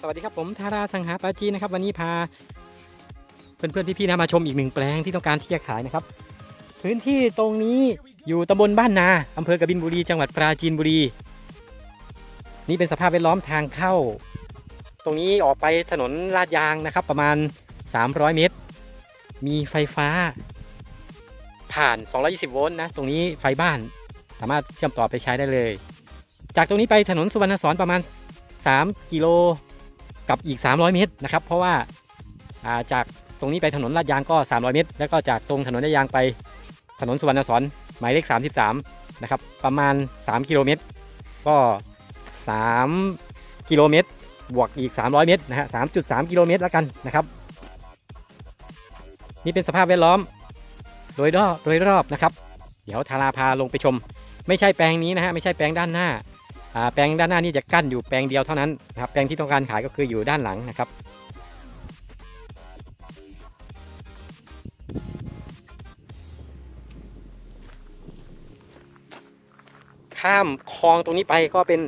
สวัสดีครับผมธาราสังหาปาจีนะครับ วันนี้พา เพื่อนๆพี่ๆนะมาชมอีกหนึ่งแปลงที่ต้องการที่จะขายนะครับ พื้นที่ตรงนี้อยู่ตำบลบ้านนาอำเภอกบินบุรีจังหวัดปราจีนบุรี นี่เป็นสภาพแวดล้อมทางเข้า ตรงนี้ออกไปถนนลาดยางนะครับ ประมาณ 300 เมตร มีไฟฟ้า ผ่าน 220 โวลต์นะ ตรงนี้ไฟบ้านสามารถเชื่อมต่อไปใช้ได้เลย จากตรงนี้ไปถนนสุวรรณสอนประมาณ 3กิโลกับอีก 300 เมตรนะครับ เพราะว่าาจากตรงนี้ไปถนนลาดยางก็ 300 เมตร แล้วก็จากตรงถนนลาดยางไปถนนสุวรรณสอนหมายเลข 33 นะครับ ประมาณ 3 กิโลเมตร ก็ 3 กิโลเมตร บวกอีก 300 เมตรนะฮะ 3.3 กิโลเมตรแล้วกันนะครับ นี่เป็นสภาพแวดล้อม โดยรอบโดยรอบนะครับ เดี๋ยวทาราพาลงไปชม ไม่ใช่แปลงนี้นะฮะ ไม่ใช่แปลงด้านหน้า แปลงด้านหน้านี่จะกั้นอยู่แปลงเดียวเท่านั้นนะครับแปลงที่ต้องการขายก็คืออยู่ด้านหลังนะครับ ข้ามคลองตรงนี้ไปก็เป็น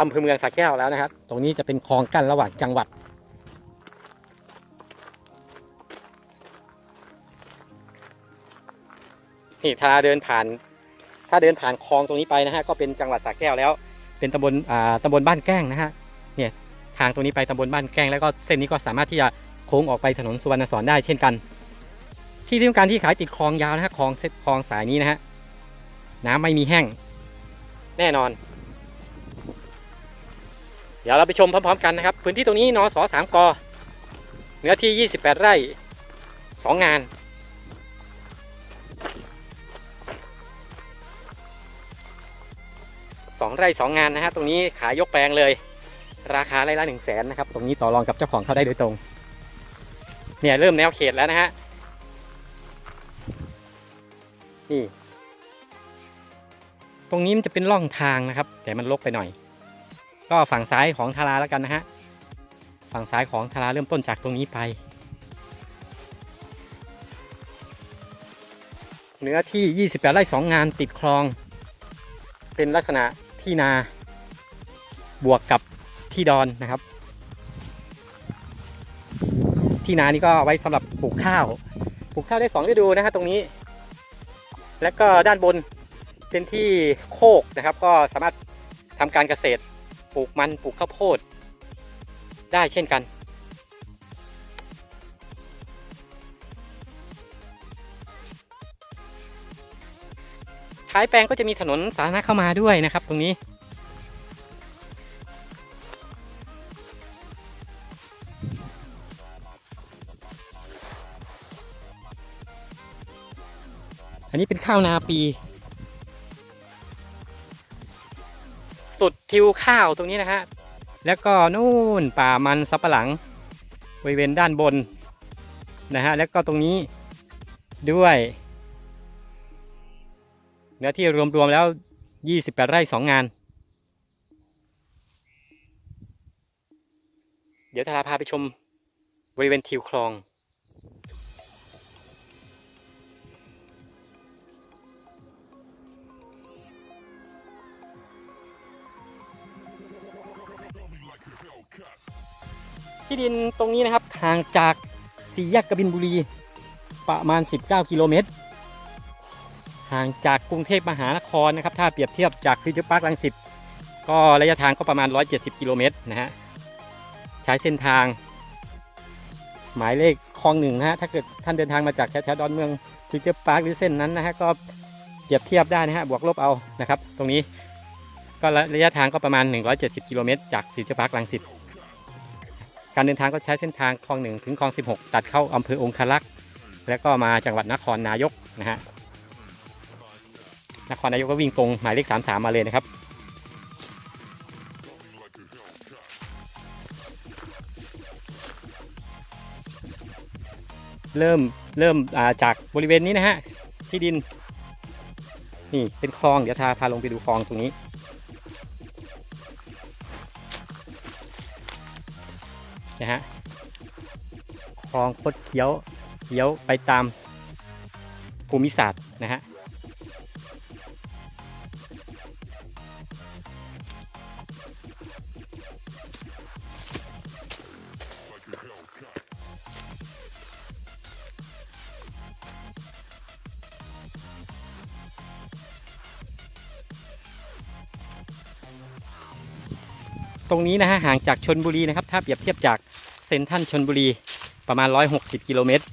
อำเภอเมืองสระแก้วแล้วนะครับ ตรงนี้จะเป็นคลองกั้นระหว่างจังหวัดนี่ถ้าเดินผ่าน ถ้าเดินผ่านคลองตรงนี้ไปนะฮะก็เป็นจังหวัดสระแก้วแล้ว เป็นตำบลอ่าตำบลบ้านแก้งนะฮะเนี่ยทางตรงนี้ไปตำบลบ้านแก้งแล้วก็เส้นนี้ก็สามารถที่จะโค้งออกไปถนนสุวรรณสอนได้เช่นกัน ที่ที่ต้องการที่ขายติดคลองยาวนะฮะคลองเส้นคลองสายนี้นะฮะน้ำไม่มีแห้งแน่นอน เดี๋ยวเราไปชมพร้อมๆ กันนะครับ พื้นที่ตรงนี้นอสสามกเนื้อที่ 28 ไร่ 2 งาน สองไร่สองงานนะฮะตรงนี้ขายยกแปลงเลย ราคาไร่ละหนึ่งแสนนะครับตรงนี้ต่อรองกับเจ้าของเขาได้โดยตรง เนี่ยเริ่มแนวเขตแล้วนะฮะนี่ตรงนี้มันจะเป็นร่องทางนะครับ แต่มันลกไปหน่อย ก็ฝั่งซ้ายของทาราแล้วกันนะฮะฝั่งซ้ายของทาราเริ่มต้นจากตรงนี้ไป เนื้อที่ 28 ไร่ 2 งานติดคลอง เป็นลักษณะที่นาบวกกับที่ดอนนะครับ ที่นานี่ก็ไว้สำหรับปลูกข้าวปลูกข้าวได้สองฤดูนะฮะตรงนี้ แล้วก็ด้านบนเป็นที่โคกนะครับ ก็สามารถทำการเกษตรปลูกมันปลูกข้าวโพดได้เช่นกัน ท้ายแปลงก็จะมีถนนสาธารณะเข้ามาด้วยนะครับ ตรงนี้ อันนี้เป็นข้าวนาปี สุดทิวข้าวตรงนี้นะฮะ แล้วก็นู่นป่ามันสับปะหลังบริเวณด้านบนนะฮะ แล้วก็ตรงนี้ด้วย นื้อที่รวมๆแล้ว28ไร่2งาน เดี๋ยวทาราพาไปชมบริเวณทิวคลอง ที่ดินตรงนี้นะครับห่างจากสี่แยกกบินบุรี ประมาณ 19 กิโลเมตร ห่างจากกรุงเทพมหานครนะครับ ถ้าเปรียบเทียบจากฟิวเจอร์พาร์คลังสิตก็ระยะทางก็ประมาณ 170 กิโลเมตรนะฮะ ใช้เส้นทาง หมายเลขคลองหนึ่งนะฮะ ถ้าเกิดท่านเดินทางมาจากแถวๆดอนเมืองฟิวเจอร์พาร์คหรือเส้นนั้นนะฮะ ก็เปรียบเทียบได้นะฮะ บวกลบเอา นะครับ ตรงนี้ก็ระยะทางก็ประมาณ 170 กิโลเมตรจากฟิวเจอร์พาร์คลังสิตการเดินทางก็ใช้เส้นทางคลองหนึ่งถึงคลอง 16 ตัดเข้าอำเภอองคารักษ์ แล้วก็มาจังหวัดนครนายกนะฮะ นครนายกก็วิ่งตรงหมายเลข 33 มาเลยนะครับเริ่มเริ่มาจากบริเวณนี้นะฮะที่ดิน นี่เป็นคลองเดี๋ยวทาพาลงไปดูคลองตรงนี้ นะฮะคลองคดเคี้ยวเคี้ยวไปตามภูมิศาสตร์นะฮะ รงนี้นะฮะห่างจากชนบุรีนะครับ ถ้าเปรียบเทียบจากเซนทรันชนบุรีประมาณ 160 กิโลเมตร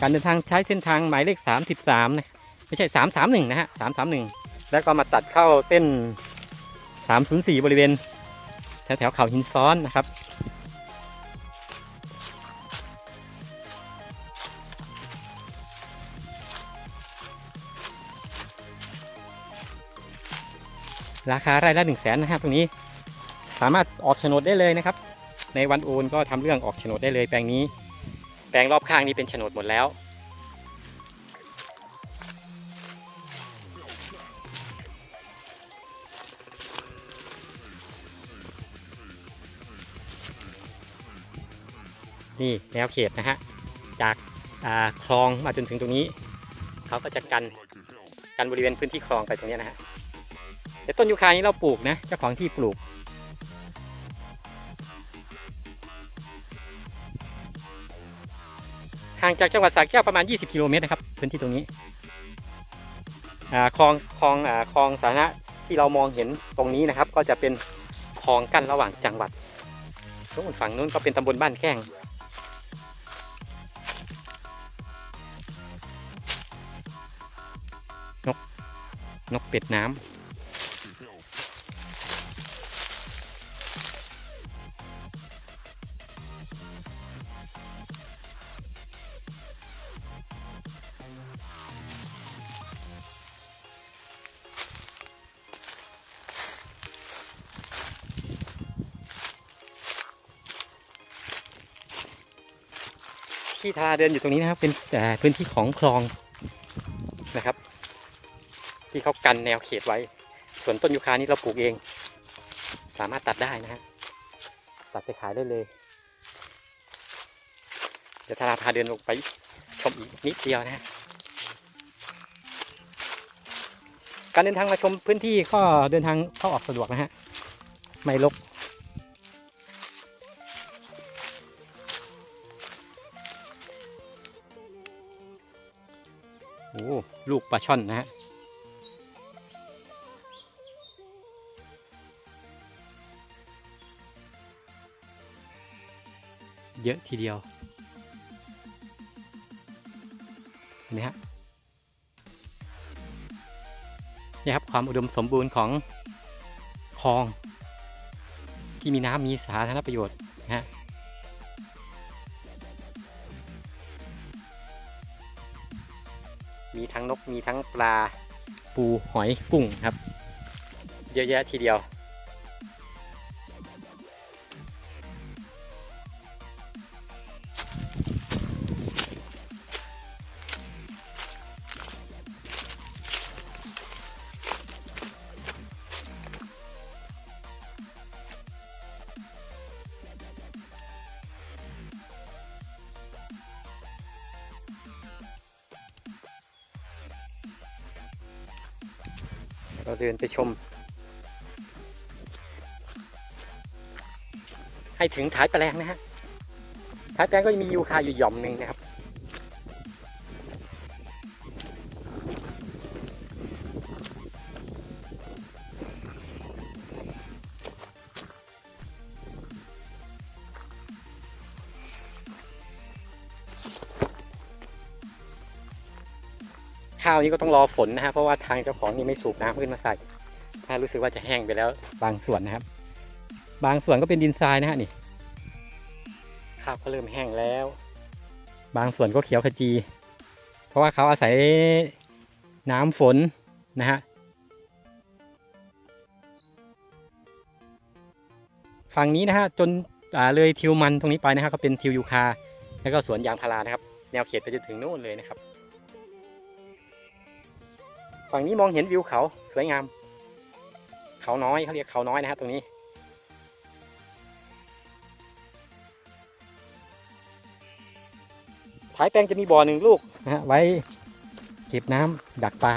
การเดินทางใช้เส้นทางหมายเลข 33นะไม่ใช่ 331 นะฮะ 331 แล้วก็มาตัดเข้าเส้น 304 บริเวณ แถวแถวๆเขาหินซ้อนนะครับ ราคาไร่ละ1 0 0 0 0แสนนะฮะตรงนี้ สามารถออกโฉนดได้เลยนะครับ ในวันโอนก็ทำเรื่องออกโฉนดได้เลยแปลงนี้ แปลงรอบข้างนี้เป็นโฉนดหมดแล้ว นี่แนวเขตนะฮะ จากาคลองมาจนถึงตรงนี้ เขาก็จะกันกันบริเวณพื้นที่คลองไปตรงนี้นะฮะแต่ต้นยูคานี้เราปลูกนะเจ้าของที่ปลูกางจากจังหวัดสระแก้วประมาณ 20 กิโลเมตรนะครับพื้นที่ตรงนี้อ่าคลองคลองอ่าคลองสาธารณะที่เรามองเห็นตรงนี้นะครับ ก็จะเป็นคลองกั้นระหว่างจังหวัดนู้นฝั่งนู้นก็เป็นตำบลบ้านแก้งนก นกเป็ดน้ำ ที่ทาเดินอยู่ตรงนี้นะครับ เป็นแต่พื้นที่ของคลองนะครับ ที่เขากันแนวเขตไว้ ส่วนต้นยูคานี่เราปลูกเอง สามารถตัดได้นะฮะตัดไปขายได้เลย เดี๋ยวทาราพาเดินลงไปชมอีกนิดเดียวนะฮะการเดินทางมาชมพื้นที่ก็เดินทางเข้าออกสะดวกนะฮะไม่รก อ้ลูกปลาช่อนนะฮะเยอะทีเดียวเห็นไหมฮะนี่ครับความอุดมสมบูรณ์ของคลอง ที่มีน้ำมีสาธารณประโยชน์ มีทั้งนกมีทั้งปลาปูหอยกุ้งครับ เยอะแยะทีเดียว เราเดินไปชม ให้ถึงท้ายแปลงนะฮะท้ายแปลงก็มียูคาอยู่หย่อมหนึ่งนะครับ ข้าวนี้ก็ต้องรอฝนนะฮะเพราะว่าทางเจ้าของนี่ไม่สูบน้ำขึ้นมาใส่ถ้ารู้สึกว่าจะแห้งไปแล้วบางส่วนนะครับ บางส่วนก็เป็นดินทรายนะฮะนี่ข้าวก็เริ่มแห้งแล้ว บางส่วนก็เขียวขจี เพราะว่าเขาอาศัยน้ำฝนนะฮะฝั่งนี้นะฮะจนเลยทิวมันตรงนี้ไปนะฮะก็เป็นทิวยูคาแล้วก็สวนยางพารานะครับ แนวเขตไปจนถึงโน่นเลยนะครับ ฝั่งนี้มองเห็นวิวเขาสวยงาม เขาน้อยเขาเรียกเขาน้อยนะฮะตรงนี้ท้ายแปลงจะมีบ่อหนึ่งลูกนะฮะไว้เก็บน้ำดักปลา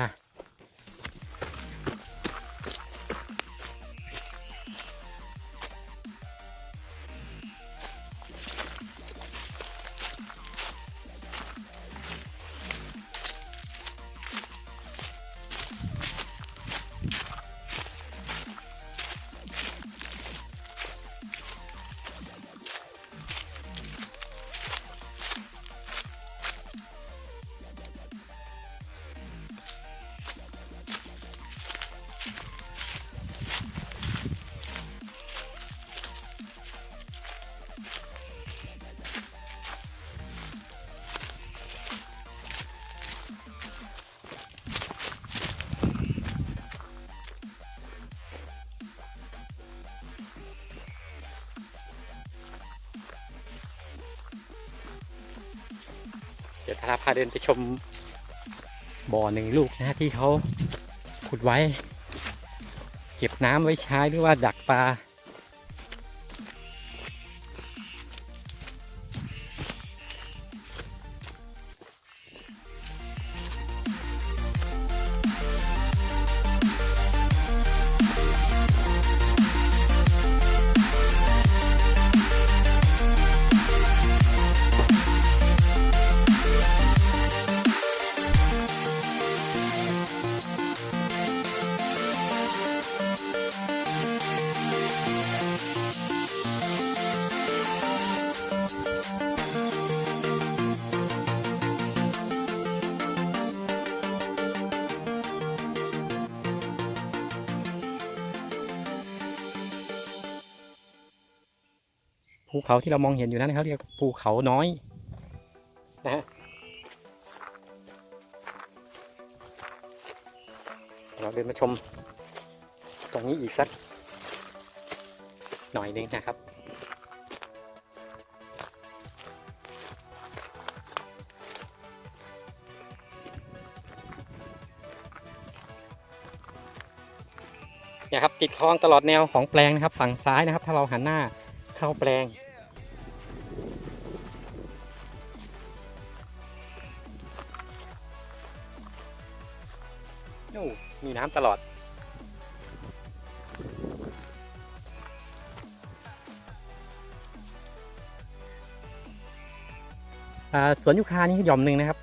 เราพาเดินไปชมบ่อหนึ่งลูกนะที่เขาขุดไว้ เก็บน้ำไว้ใช้หรือว่าดักปลา เขาที่เรามองเห็นอยู่นั้นเขาเรียกภูเขาน้อยนะฮะเราเดินมาชมตรงนี้อีกสักหน่อยหนึงนะครับนี่ยครับติดคลองตลอดแนวของแปลงนะครับ ฝั่งซ้ายนะครับ ถ้าเราหันหน้าเข้าแปลง นู่นมีน้ำตลอดอสวนยูคานี่หย่อมหนึ่งนะครับ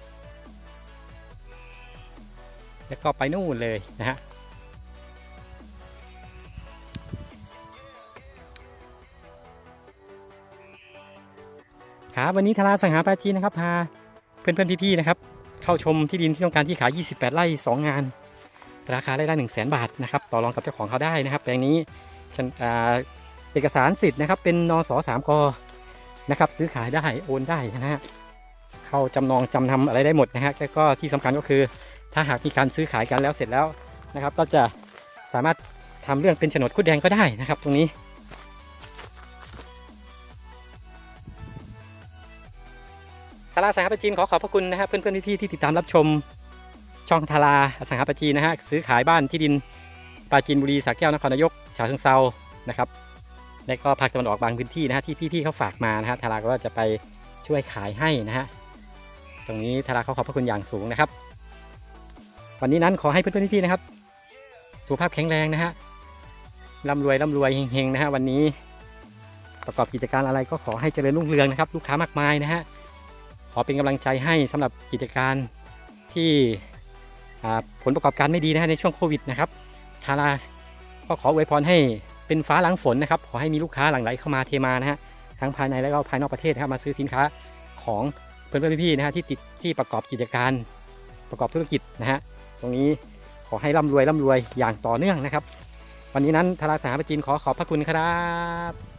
แล้วก็ไปนู่นเลยนะฮะครับวันนี้ธาราสังหาปาจีนนะครับพาเพื่อนๆพี่ๆนะครับ เข้าชมที่ดินที่ต้องการที่ขาย 28 ไร่ 2 งาน ราคาไร่ละ1 0 0 0 0 0บาทนะครับต่อรองกับเจ้าของเขาได้นะครับ แปลงนี้เอกสารสิทธิ์นะครับ เป็นนสสามกนะครับซื้อขายได้โอนได้นะฮะเข้าจำนองจำทำอะไรได้หมดนะฮะแล้วก็ที่สำคัญก็คือ ถ้าหากมีการซื้อขายกันแล้วเสร็จแล้วนะครับ ก็จะสามารถทำเรื่องเป็นโฉนดคุดแดงก็ได้นะครับ ตรงนี้ทาราสังหาปจีนขอขอบพระคุณนะครับเพื่อนๆพี่ๆที่ติดตามรับชม ช่องทาราอสังหาปจีนะฮะซื้อขายบ้านที่ดินปราจีนบุรีสระแก้วนครนายกฉะเชิงเซานะครับและก็ภาคตะวันออกบางพื้นที่นะฮะที่พี่ๆเขาฝากมานะฮะทาราก็จะไปช่วยขายให้นะฮะตรงนี้ทาราเขาขอบพระคุณอย่างสูงนะครับ วันนี้นั้นขอให้เพื่อนๆพี่ๆนะครับสุขภาพแข็งแรงนะฮะร่ำรวยร่ำรวยเฮงๆนะฮะวันนี้ประกอบกิจการอะไรก็ขอให้เจริญรุ่งเรืองนะครับ ลูกค้ามากมายนะฮะขอเป็นกำลังใจให้สำหรับกิจการที่ ผลประกอบการไม่ดีนะฮะในช่วงโควิดนะครับทาราก็ขออวยพรให้เป็นฟ้าหลังฝนนะครับ ขอให้มีลูกค้าหลั่งไหลเข้ามาเทมานะฮะทั้งภายในและก็ภายนอกประเทศนะครับมาซื้อสินค้าของเพื่อนๆพี่ๆนะฮะที่ติดที่ประกอบกิจการประกอบธุรกิจนะฮะตรงนี้ขอให้ร่ำรวยร่ำรวยอย่างต่อเนื่องนะครับ วันนี้นั้นทาราสหประจินขอขอบพระคุณครับ